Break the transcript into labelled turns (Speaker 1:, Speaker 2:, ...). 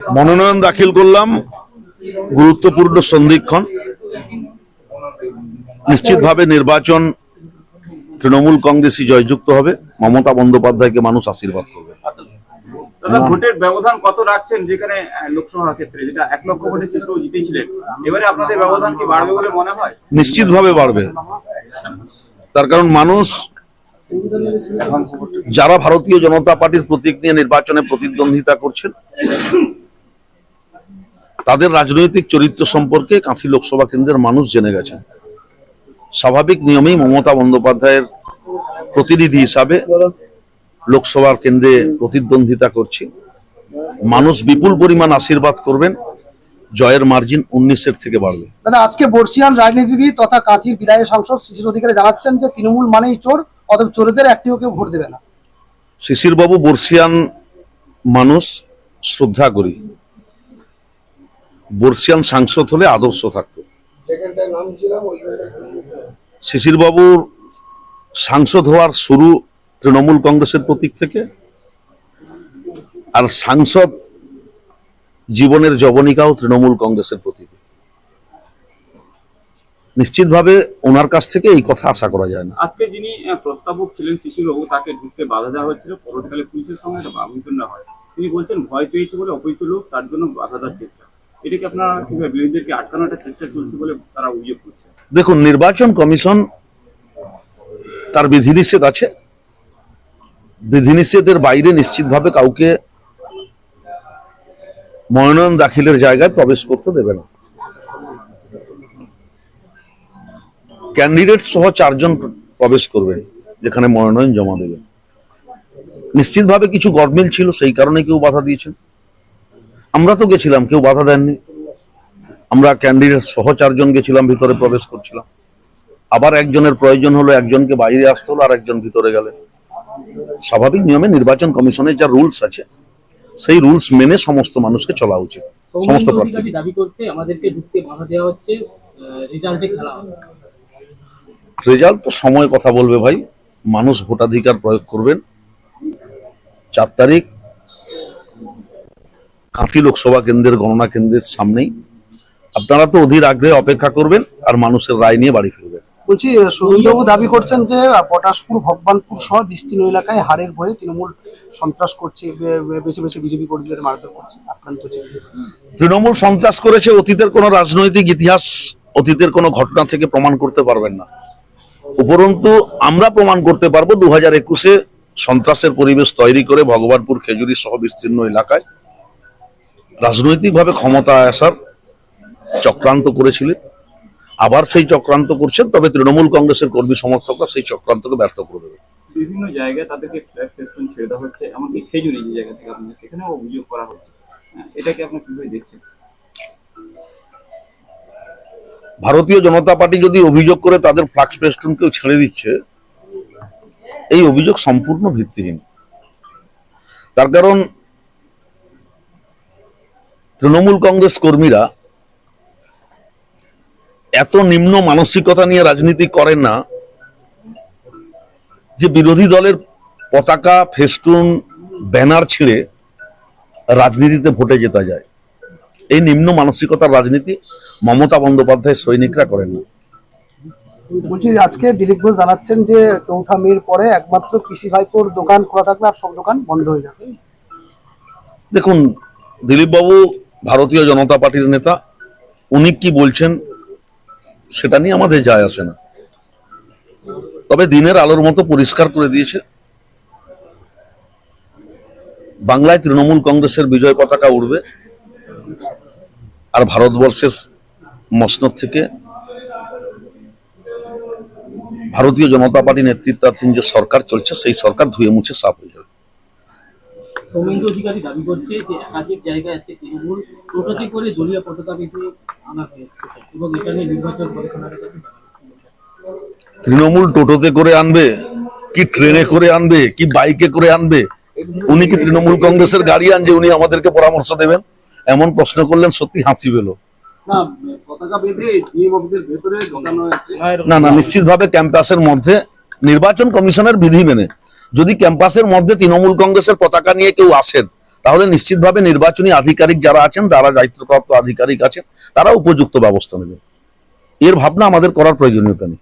Speaker 1: মনোনয়ন দাখিল করলাম গুরুত্বপূর্ণ সন্ধিক্ষণ। নিশ্চিতভাবে নির্বাচন তৃণমূল কংগ্রেসই জয়যুক্ত হবে। মমতা বন্দ্যোপাধ্যায়কে মানুষ আশীর্বাদ করবে।
Speaker 2: ভোটের ব্যবধান কত রাখছেন যেখানে আহ, ক্ষেত্রে যেটা এক লক্ষ ভোটে শিশু জিতেছিলেন? এবারে আপনাদের ব্যবধান কি বাড়বে বলে মনে হয়?
Speaker 1: নিশ্চিতভাবে বাড়বে। তার কারণ মানুষ যারা ভারতীয় জনতা পার্টির প্রতীক নিয়ে নির্বাচনে প্রতিদ্বন্দ্বিতা করছেন তাদের রাজনৈতিক চরিত্র সম্পর্কে কাঁথি লোকসভা কেন্দ্রের মানুষ জেনে গেছেন। স্বাভাবিক নিয়মেই মমতা বন্দ্যোপাধ্যায়ের প্রতিনিধি হিসাবে লোকসভার কেন্দ্রে প্রতিদ্বন্দ্বিতা করছি। মানুষ বিপুল পরিমাণ আশীর্বাদ করবেন জয়ের মার্জিন উনিশের থেকে বাড়বে।
Speaker 3: দাদা আজকে বর্ষিয়ান রাজনীতিবিদ তথা কাঁথির বিদায়ী সাংসদ শিশির অধিকারী জানাচ্ছেন যে তৃণমূল মানেই চোর অতএব চোরদের একটিও কেউ ভোট দেবে না।
Speaker 1: শিশিরবাবু বর্ষিয়ান মানুষ শ্রদ্ধা করি বর্ষিয়ান সাংসদ হলে আদর্শ থাকত। শিশিরবাবুর সাংসদ হওয়ার শুরু তৃণমূল কংগ্রেসের প্রতীক থেকে, আর সাংসদ জীবনের জবনিকাও তৃণমূল কংগ্রেসের প্রতীক। নিশ্চিতভাবে ওনার কাছ থেকে এই কথা আশা করা যায় না।
Speaker 2: আজকে যিনি প্রস্তাবক ছিলেন শিশিরবাবু, তাকে ঢুকতে বাধা দেওয়া হয়েছিল। পরবর্তীকালে পুলিশের সঙ্গে আলোচনা হয়। তিনি বলছেন, ভয় পেয়েছে বলে অপরিচিত লোক, তার জন্য বাধা দেওয়ার চেষ্টা। এটাকে আপনারা বিরোধীদেরকে আটকানোর চেষ্টা চলছে বলে তারা অভিযোগ করছে?
Speaker 1: দেখুন, নির্বাচন কমিশন তার বিধিনিষেধ আছে। বিধিনিষেধের বাইরে নিশ্চিতভাবে কাউকে মনোনয়ন দাখিলের জায়গায় প্রবেশ করতে দেবে না। ক্যান্ডিডেট সহ চারজন প্রবেশ করবেন যেখানে মনোনয়ন জমা দেবেন নিশ্চিতভাবে কিছু গডমিল ছিল, সেই কারণে কেউ বাধা দিয়েছেন। আমরা তো গেছিলাম কেউ বাধা দেননি। আমরা ক্যান্ডিডেট সহ চারজন গেছিলাম ভিতরে প্রবেশ করছিলাম। আবার একজনের প্রয়োজন হলো একজনকে বাইরে আসতে হলো আর একজন ভিতরে গেলে স্বাভাবিক নিয়মে নির্বাচন কমিশনের যা রুলস আছে সেই রুলস মেনে সমস্ত মানুষকে চলা উচিত সমস্ত প্রার্থী
Speaker 4: দাবি করছে? আমাদেরকে ঢুকতে বাধা দেওয়া হচ্ছে রেজাল্টে খেলা
Speaker 1: রেজাল্ট তো সময় কথা বলবে ভাই। মানুষ ভোটাধিকার প্রয়োগ করবেন। চার তারিখ কাঁথি লোকসভা কেন্দ্রের গণনা কেন্দ্রের সামনেই। আপনারা তো অধীর আগ্রহে অপেক্ষা করবেন আর মানুষের রায় নিয়ে বাড়ি ফিরবেন।
Speaker 3: বলছি সুনীলবাবু দাবি করছেন যে পটাশপুর ভগবানপুর সহ বিস্তীর্ণ এলাকায় হারের ভয়ে তৃণমূল সন্ত্রাস করছে বেছে বেছে বিজেপি কর্মীদের মারধর করছে। আক্রান্ত
Speaker 1: তৃণমূল সন্ত্রাস করেছে অতীতের কোনো রাজনৈতিক ইতিহাস অতীতের কোনো ঘটনা থেকে প্রমাণ করতে পারবেন না। উপরন্তু আমরা প্রমাণ করতে পারব দু হাজার একুশে সন্ত্রাসের পরিবেশ তৈরি করে ভগবানপুর খেজুরি সহ বিস্তীর্ণ এলাকায় রাজনৈতিকভাবে ক্ষমতা আসার চক্রান্ত করেছিলেন। আবার সেই চক্রান্ত করছেন তবে তৃণমূল কংগ্রেসের কর্মী সমর্থকরা সেই চক্রান্তকে ব্যর্থ করে দেবে
Speaker 2: বিভিন্ন জায়গায় তাদেরকে ফ্ল্যাগ ফেস্টুন ছেড়ে দেওয়া হচ্ছে এমনকি খেজুরি যে জায়গা থেকে আপনি সেখানেও অভিযোগ করা হচ্ছে। হ্যাঁ, এটাকে আপনি কীভাবে দেখছেন?
Speaker 1: ভারতীয় জনতা পার্টি যদি অভিযোগ করে তাদের ফ্লাক্স পেস্টুনকেও ছেড়ে দিচ্ছে এই অভিযোগ সম্পূর্ণ ভিত্তিহীন। তার কারণ তৃণমূল কংগ্রেস কর্মীরা এত নিম্ন মানসিকতা নিয়ে রাজনীতি করেন না যে বিরোধী দলের পতাকা ফেস্টুন ব্যানার ছিঁড়ে রাজনীতিতে ভোটে জেতা যায়। এই নিম্ন মানসিকতার রাজনীতি মমতা বন্দ্যোপাধ্যায় সৈনিকরা করেন না।
Speaker 3: বলছি আজকে দিলীপ ঘোষ জানাচ্ছেন যে চৌঠা মের পরে একমাত্র কৃষি ভাইপোর দোকান খোলা থাকবে আর সব দোকান বন্ধ হয়ে যাবে।
Speaker 1: দেখুন দিলীপবাবু ভারতীয় জনতা পার্টির নেতা, উনি কি বলছেন সেটা নিয়ে আমাদের যায় আসে না। তবে দিনের আলোর মতো পরিষ্কার করে দিয়েছে। বাংলায় তৃণমূল কংগ্রেসের বিজয় পতাকা উঠবে আর ভারতবর্ষের মসনদ থেকে ভারতীয় জনতা পার্টি নেতৃত্বাধীন যে সরকার চলছে, সেই সরকার ধুয়ে মুছে সাফ হয়ে যাবে।
Speaker 4: সৌমেন্দ্র অধিকারী দাবি করছে যে একাধিক জায়গায় আজকে তৃণমূল টোটোতে করে দলীয় পতাকা বেঁধে আনা হয়েছে এবং এটা নিয়ে নির্বাচন কমিশনারের কাছে
Speaker 1: তৃণমূল টোটোতে করে আনবে? কি ট্রেনে করে আনবে? কি বাইকে করে আনবে? উনি কি তৃণমূল কংগ্রেসের গার্ডিয়ান যে উনি আমাদেরকে পরামর্শ দেবেন? এমন প্রশ্ন করলেন সত্যি হাসি পেল।
Speaker 5: না
Speaker 1: না নিশ্চিতভাবে ক্যাম্পাসের মধ্যে নির্বাচন কমিশনের বিধি মেনে। যদি ক্যাম্পাসের মধ্যে তৃণমূল কংগ্রেসের পতাকা নিয়ে কেউ আসেন, তাহলে নিশ্চিতভাবে নির্বাচনী আধিকারিক যারা আছেন তারা দায়িত্বপ্রাপ্ত আধিকারিক আছেন, তারা উপযুক্ত ব্যবস্থা নেবেন এর ভাবনা আমাদের করার প্রয়োজনীয়তা নেই।